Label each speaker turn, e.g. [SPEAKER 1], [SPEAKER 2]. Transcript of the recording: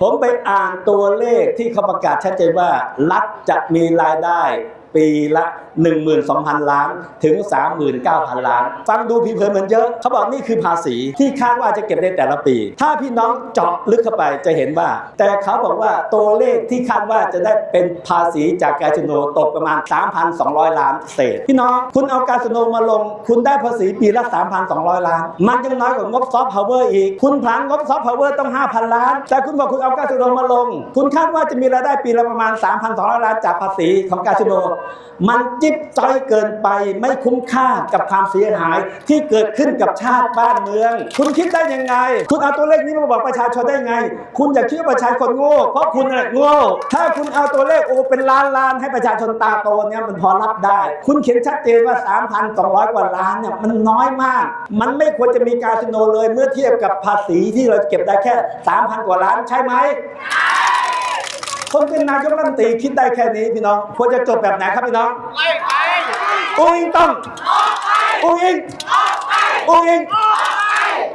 [SPEAKER 1] ผมไปอ่านตัวเลขที่เขาประกาศชัดเจนว่ารัฐจะมีรายได้ ปีละ 12,000 ล้านถึง 39,000 ล้าน ฟังดูผิวเผินเหมือนเยอะ เขาบอกนี่คือภาษีที่คาดว่าจะเก็บในแต่ละปี ถ้าพี่น้องเจาะลึกเข้าไปจะเห็นว่า แต่เขาบอกว่าตัวเลขที่คาดว่าจะได้เป็นภาษีจากกาสิโนตกประมาณ 3,200 ล้านเศษ พี่น้องคุณเอากาสิโนมาลง คุณได้ภาษีปีละ 3,200 ล้าน มันยังน้อยกว่างบซอฟต์พาวเวอร์อีก คุณพลานงบซอฟต์พาวเวอร์ต้อง 5,000 ล้าน แต่คุณบอกคุณเอากาสิโนมาลง คุณคาดว่าจะมีรายได้ปีละประมาณ 3,200 ล้านจากภาษีของกาสิโนมันจิ๊บจ้อยเกินไปไม่คุ้มค่ากับความเสียหายที่เกิดขึ้นกับชาติบ้านเมือง คุณคิดได้ยังไง คุณเอาตัวเลขนี้มาบอกประชาชนได้ไง คุณอย่าคิดว่าประชาชนโง่เพราะคุณน่ะโง่ ถ้าคุณเอาตัวเลขโอเป็นล้านล้านให้ประชาชนตาโตเนี่ยมันพอรับได้ คุณเขียนชัดเจนว่า 3,200 กว่าล้านเนี่ยมันน้อยมาก มันไม่ควรจะมีคาสิโนเลยเมื่อเทียบกับภาษีที่เราเก็บได้แค่ 3,000 กว่าล้านใช่ไหม คนเป็นนายกรัฐมนตรีคิดได้แค่นี้พี่น้องควรจะจบแบบไหนครับพี่น้อง
[SPEAKER 2] ไม่ไป
[SPEAKER 1] อุ้งอิงต้องอุ้งอิงอุ้งอิง